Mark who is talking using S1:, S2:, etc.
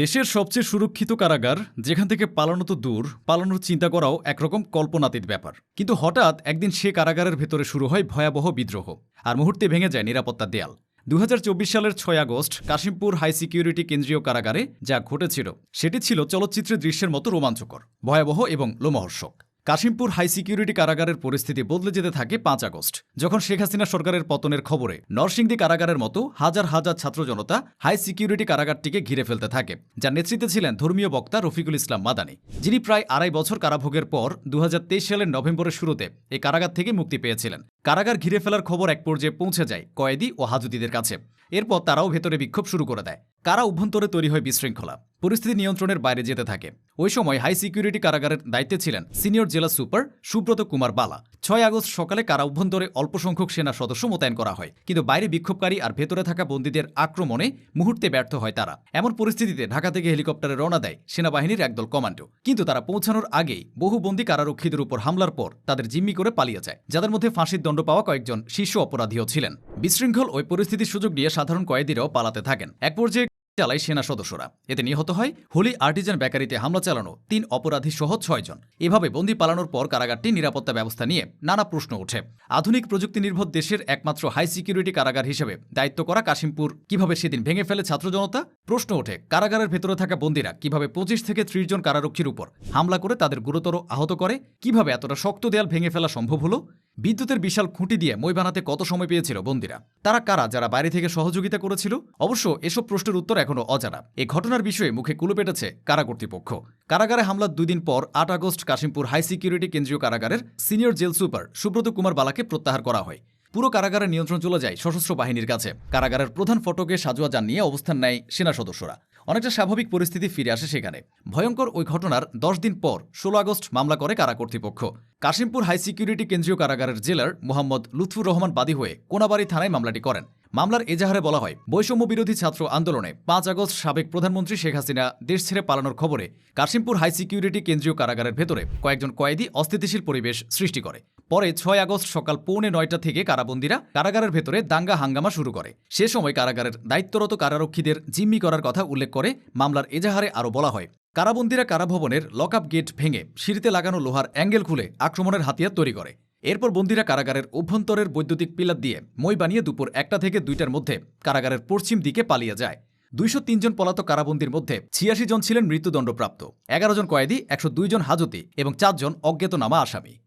S1: দেশের সবচেয়ে সুরক্ষিত কারাগার, যেখান থেকে পালানো তো দূর, পালানোর চিন্তা করাও একরকম কল্পনাতীত ব্যাপার। কিন্তু হঠাৎ একদিন সে কারাগারের ভেতরে শুরু হয় ভয়াবহ বিদ্রোহ, আর মুহূর্তে ভেঙে যায় নিরাপত্তা দেয়াল। দু হাজার চব্বিশ সালের ছয় আগস্ট, কাশিমপুর হাই সিকিউরিটি কেন্দ্রীয় কারাগারে যা ঘটেছিল, সেটি ছিল চলচ্চিত্রের দৃশ্যের মতো রোমাঞ্চকর, ভয়াবহ এবং লোমহর্ষক। কাশিমপুর হাই সিকিউরিটি কারাগারের পরিস্থিতি বদলে যেতে থাকে পাঁচ আগস্ট, যখন শেখ হাসিনা সরকারের পতনের খবরে নরসিংদী কারাগারের মতো হাজার হাজার ছাত্র জনতা হাই সিকিউরিটি কারাগারটিকে ঘিরে ফেলতে থাকে, যার নেতৃত্বে ছিলেন ধর্মীয় বক্তা রফিকুল ইসলাম মাদানি। যিনি প্রায় আড়াই বছর কারাভোগের পর দু হাজার তেইশ সালের নভেম্বরের শুরুতে এই কারাগার থেকে মুক্তি পেয়েছিলেন। কারাগার ঘিরে ফেলার খবর এক পর্যায়ে পৌঁছে যায় কয়েদি ও হাজুদিদের কাছে। এরপর তারাও ভেতরে বিক্ষোভ শুরু করে দেয়। কারা অভ্যন্তরে তৈরি হয় বিশৃঙ্খলা, পরিস্থিতি নিয়ন্ত্রণের বাইরে যেতে থাকে। ওই সময় হাই সিকিউরিটি কারাগারের দায়িত্বে ছিলেন সিনিয়র জেলা সুপার সুব্রত কুমার বালা। ছয় আগস্ট সকালে কারা অভ্যন্তরে অল্প সংখ্যক সেনা সদস্য মোতায়েন করা হয়, কিন্তু বাইরে বিক্ষোভকারী আর ভেতরে থাকা বন্দীদের আক্রমণে মুহূর্তে ব্যর্থ হয় তারা। এমন পরিস্থিতিতে ঢাকা থেকে হেলিকপ্টারে রওনা দেয় সেনাবাহিনীর একদল কমান্ডো। কিন্তু তারা পৌঁছানোর আগেই বহু বন্দী কারারক্ষীদের উপর হামলার পর তাদের জিম্মি করে পালিয়ে যায়, যাদের মধ্যে ফাঁসির পাওয়া কয়েকজন শীর্ষ অপরাধীও ছিলেন। বিশৃঙ্খল ওই পরিস্থিতির সুযোগ নিয়ে সাধারণ কয়েদিরাও পালাতে থাকেন। এক পর্যায়ে চালায় সেনা সদস্যরা। এতে নিহত হয় হোলি আর্টিজান বেকারিতে হামলা চালানো তিন অপরাধী সহ ছয়জন এভাবে বন্দি পালানোর পর কারাগারটি নিরাপত্তা ব্যবস্থা নিয়ে নানা প্রশ্ন ওঠে। আধুনিক প্রযুক্তি নির্ভর দেশের একমাত্র হাই সিকিউরিটি কারাগার হিসেবে দায়িত্ব করা কাশিমপুর কীভাবে সেদিন ভেঙে ফেলে ছাত্র জনতা? প্রশ্ন ওঠে, কারাগারের ভেতরে থাকা বন্দীরা কীভাবে পঁচিশ থেকে ত্রিশ জন কারারক্ষীর উপর হামলা করে তাদের গুরুতর আহত করে? কীভাবে এতটা শক্ত দেয়াল ভেঙে ফেলা সম্ভব হলো? বিদ্যুতের বিশাল খুঁটি দিয়ে মই বানাতে কত সময় পেয়েছিল বন্দীরা? তারা কারা যারা বাইরে থেকে সহযোগিতা করেছিল? অবশ্য এসব প্রশ্নের উত্তর এখনও অজানা। এ ঘটনার বিষয়ে মুখে কুলু পেটেছে কারা কর্তৃপক্ষ। কারাগারে হামলার দুই দিন পর আট আগস্ট কাশিমপুর হাই সিকিউরিটি কেন্দ্রীয় কারাগারের senior jail super Subrata Kumar বালাকে প্রত্যাহার করা হয়। পুরো কারাগারের নিয়ন্ত্রণ চলে যায় সশস্ত্র বাহিনীর কাছে। কারাগারের প্রধান ফটকে সাজোয়া যান নিয়ে অবস্থান নেয় সেনা সদস্যরা। অনেকটা স্বাভাবিক পরিস্থিতি ফিরে আসে সেখানে। ভয়ঙ্কর ওই ঘটনার দশ দিন পর ষোলো আগস্ট মামলা করে কারা কর্তৃপক্ষ। কাশিমপুর হাই সিকিউরিটি কেন্দ্রীয় কারাগারের জেলার মোহাম্মদ লুৎফুর রহমান বাদী হয়ে কোনাবাড়ি থানায় মামলাটি করেন। মামলার এজাহারে বলা হয়, বৈষম্য বিরোধী ছাত্র আন্দোলনে পাঁচ আগস্ট সাবেক প্রধানমন্ত্রী শেখ হাসিনা দেশ ছেড়ে পালানোর খবরে কাশিমপুর হাই সিকিউরিটি কেন্দ্রীয় কারাগারের ভেতরে কয়েকজন কয়েদি অস্থিতিশীল পরিবেশ সৃষ্টি করে। পরে ছয় আগস্ট সকাল পৌনে নয়টা থেকে কারাবন্দীরা কারাগারের ভেতরে দাঙ্গা হাঙ্গামা শুরু করে। সে সময় কারাগারের দায়িত্বরত কারারক্ষীদের জিম্মি করার কথা উল্লেখ করে মামলার এজাহারে আরও বলা হয়, কারাবন্দীরা কারাভবনের লকআপ গেট ভেঙে সিঁড়িতে লাগানো লোহার অ্যাঙ্গেল খুলে আক্রমণের হাতিয়ার তৈরি করে। এরপর বন্দীরা কারাগারের অভ্যন্তরের বৈদ্যুতিক পিলার দিয়ে মই বানিয়ে দুপুর একটা থেকে দুইটার মধ্যে কারাগারের পশ্চিম দিকে পালিয়ে যায়। দুইশো জন পলাতক কারাবন্দির মধ্যে ছিয়াশি জন ছিলেন মৃত্যুদণ্ডপ্রাপ্ত। এগারো জন কয়েদি, একশো দুই জন হাজতি এবং চারজন অজ্ঞাতনামা আসামি।